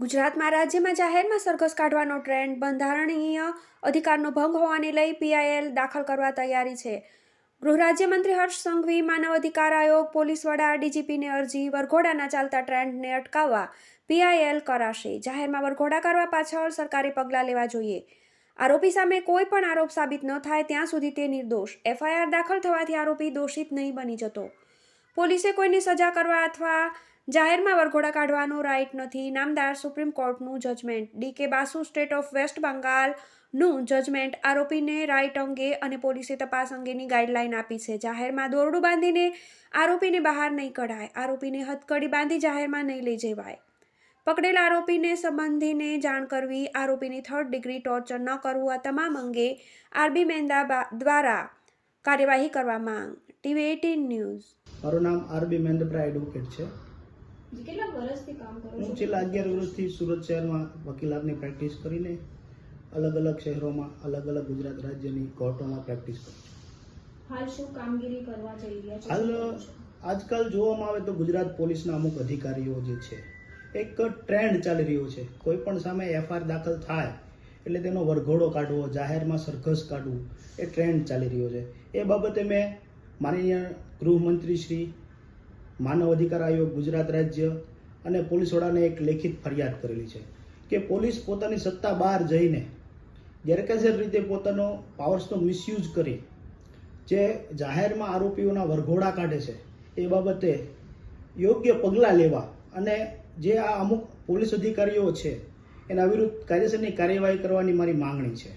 ગુજરાતમાં રાજ્યમાં જાહેરમાં સરઘસ કાઢવાનો ટ્રેન્ડ બંધારણીય અધિકારનો ભંગ હોવાને લઈ પીઆઈએલ દાખલ કરવા તૈયારી છે. ગૃહ રાજ્યમંત્રી હર્ષ સંઘવી, માનવ અધિકાર આયોગ, પોલીસ વડા, ડીજીપીની અરજી, વરઘોડાના ચાલતા ટ્રેન્ડને અટકાવવા પીઆઈએલ કરાશે. જાહેરમાં વરઘોડા કરવા પાછળ સરકારે પગલાં લેવા જોઈએ. આરોપી સામે કોઈ પણ આરોપ સાબિત ન થાય ત્યાં સુધી તે નિર્દોષ. એફઆઈઆર દાખલ થવાથી આરોપી દોષિત નહીં બની જતો. પોલીસે કોઈની સજા કરવા અથવા જાહેરમાં વરઘોડા કાઢવાનો રાઇટ નથી. નામદાર supreme કોર્ટનું judgment DK Basu state of west બંગાળનું judgement આરોપીને રાઇટ અંગે અને પોલીસે તપાસ અંગેની ગાઈડલાઇન આપી છે. જાહેરમાં દોરડું બાંધીને આરોપીને બહાર નહીં કઢાય. આરોપીને હથકડી બાંધી જાહેરમાં નહીં લઈ જવાય. પકડેલા આરોપીને સંબંધીને જાણ કરવી, આરોપીની થર્ડ ડિગ્રી ટોર્ચર ન કરવું, આ તમામ અંગે આરબી મેંદા દ્વારા કાર્યવાહી કરવા માંગ. TV eighteen news. મારું નામ આરબી મહેન્દ્રભાઈ એડવોકેટ છે. કેટલા વર્ષથી કામ કરો હું છેલ્લા અગિયાર વર્ષથી સુરત શહેરમાં વકીલાતની પ્રેક્ટિસ કરીને અલગ અલગ શહેરોમાં અલગ અલગ ગુજરાત રાજ્યની કોર્ટોમાં પ્રેક્ટિસ કરું છું. હાલ શું કામગીરી કરવા જઈ રહ્યા છો? હાલ? આજકાલ જોવામાં આવે તો ગુજરાત પોલીસના અમુક અધિકારીઓ જે છે એક ટ્રેન્ડ ચાલી રહ્યો છે. કોઈ પણ સામે એફઆઈઆર દાખલ થાય એટલે તેનો વરઘોડો કાઢવો જાહેરમાં સરઘસ કાઢવું એ ટ્રેન્ડ ચાલી રહ્યો છે. એ બાબતે મેં માનનીય ગૃહમંત્રી શ્રી માનવ અધિકાર આયોગ ગુજરાત રાજ્ય અને પોલીસ વડાને એક લેખિત ફરિયાદ કરેલી છે કે પોલીસ પોતાની સત્તા બહાર જઈને ગેરકાયદેસર રીતે પોતાનો પાવર્સનો મિસયુઝ કરી જે જાહેરમાં આરોપીઓના વરઘોડા કાઢે છે, એ બાબતે યોગ્ય પગલાં લેવા અને જે આ અમુક પોલીસ અધિકારીઓ છે, એના વિરુદ્ધ કાયદેસરની કાર્યવાહી કરવાની મારી માંગણી છે.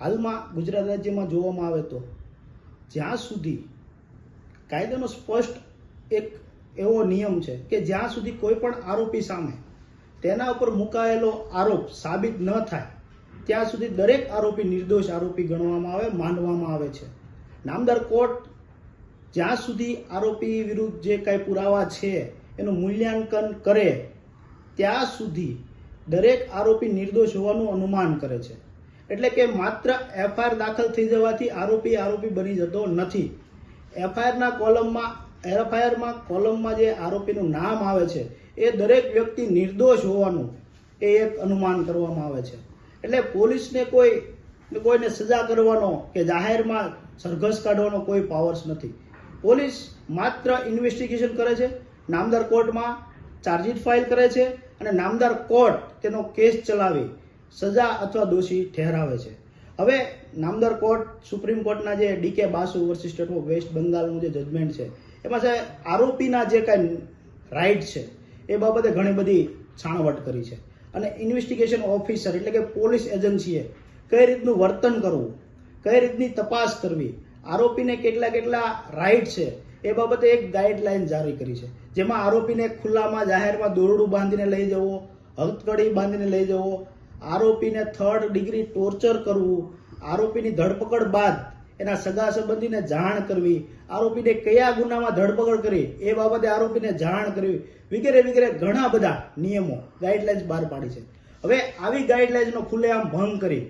હાલમાં ગુજરાત રાજ્યમાં જોવામાં આવે તો જ્યાં સુધી કાયદાનો સ્પષ્ટ એક એવો નિયમ છે કે જ્યાં સુધી કોઈ પણ આરોપી સામે તેના ઉપર મુકાયેલો આરોપ સાબિત ન થાય, ત્યાં સુધી દરેક આરોપી નિર્દોષ આરોપી ગણવામાં આવે, માનવામાં આવે છે. નામદાર કોર્ટ જ્યાં સુધી આરોપી વિરુદ્ધ જે કાંઈ પુરાવા છે, એનું મૂલ્યાંકન કરે, ત્યાં સુધી દરેક આરોપી નિર્દોષ હોવાનું અનુમાન કરે છે. એટલે કે માત્ર એફઆઈઆર દાખલ થઈ જવાથી આરોપી આરોપી બની જતો નથી. એફઆઈઆરના કોલમમાં એફઆઈઆરમાં કોલમમાં જે આરોપીનું નામ આવે છે, એ દરેક વ્યક્તિ નિર્દોષ હોવાનું એ એક અનુમાન કરવામાં આવે છે. એટલે પોલીસને કોઈ, કોઈને સજા કરવાનો કે જાહેરમાં સરઘસ કાઢવાનો કોઈ પાવર્સ નથી. પોલીસ માત્ર ઇન્વેસ્ટિગેશન કરે છે, નામદાર કોર્ટમાં ચાર્જશીટ ફાઇલ કરે છે અને નામદાર કોર્ટ તેનો કેસ ચલાવી સજા અથવા દોષી ઠેરાવે છે. હવે નામદાર કોર્ટ સુપ્રીમ કોર્ટના જે DK Basu versus state of west બંગાળનું જે જજમેન્ટ છે એમાં છે, આરોપીના જે કાંઈ રાઇટ છે, એ બાબતે ઘણી બધી છાણવટ કરી છે. અને ઇન્વેસ્ટિગેશન ઓફિસર એટલે કે પોલીસ એજન્સીએ કઈ રીતનું વર્તન કરવું, કઈ રીતની તપાસ કરવી, આરોપીને કેટલા કેટલા રાઇટ છે, એ બાબતે એક ગાઈડલાઇન જારી કરી છે. જેમાં આરોપીને ખુલ્લામાં જાહેરમાં દોરડું બાંધીને લઈ જવો, હથકડી બાંધીને લઈ જવો, આરોપીને થર્ડ ડિગ્રી ટોર્ચર કરવું, આરોપીની ધરપકડ બાદ એના સગા સંબંધીને જાણ કરવી, આરોપીને કયા ગુનામાં ધરપકડ કરી, એ બાબતે આરોપીને જાણ કરવી, વગેરે વગેરે ઘણા બધા નિયમો ગાઈડલાઇન્સ બહાર પાડી છે. હવે આવી ગાઈડલાઇન્સનો ખુલ્લેઆમ ભંગ કરી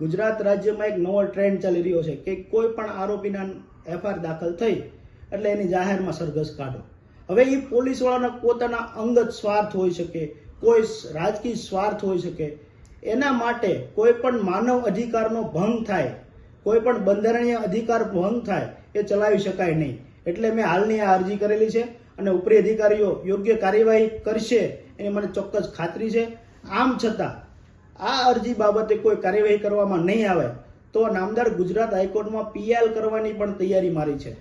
ગુજરાત રાજ્યમાં એક નવો ટ્રેન્ડ ચાલી રહ્યો છે કે કોઈ પણ આરોપીના એફઆઈઆર દાખલ થઈ એટલે એની જાહેરમાં સરઘસ કાઢો. હવે એ પોલીસવાળાના પોતાના અંગત સ્વાર્થ હોઈ શકે, કોઈ રાજકીય સ્વાર્થ હોઈ શકે, એના માટે કોઈ પણ માનવ અધિકારનો ભંગ થાય કોઈ પણ બંધારણીય અધિકાર ભંગ થાય એ ચલાવી શકાય નહીં. એટલે મેં હાલની આ અરજી કરેલી છે અને ઉપરી અધિકારીઓ યોગ્ય કાર્યવાહી કરશે એની મને ચોક્કસ ખાતરી છે. આમ છતાં, આ અરજી બાબતે કોઈ કાર્યવાહી કરવામાં નહીં આવે તો નામદાર ગુજરાત હાઈકોર્ટમાં પીએલ કરવાની પણ તૈયારી મારી છે.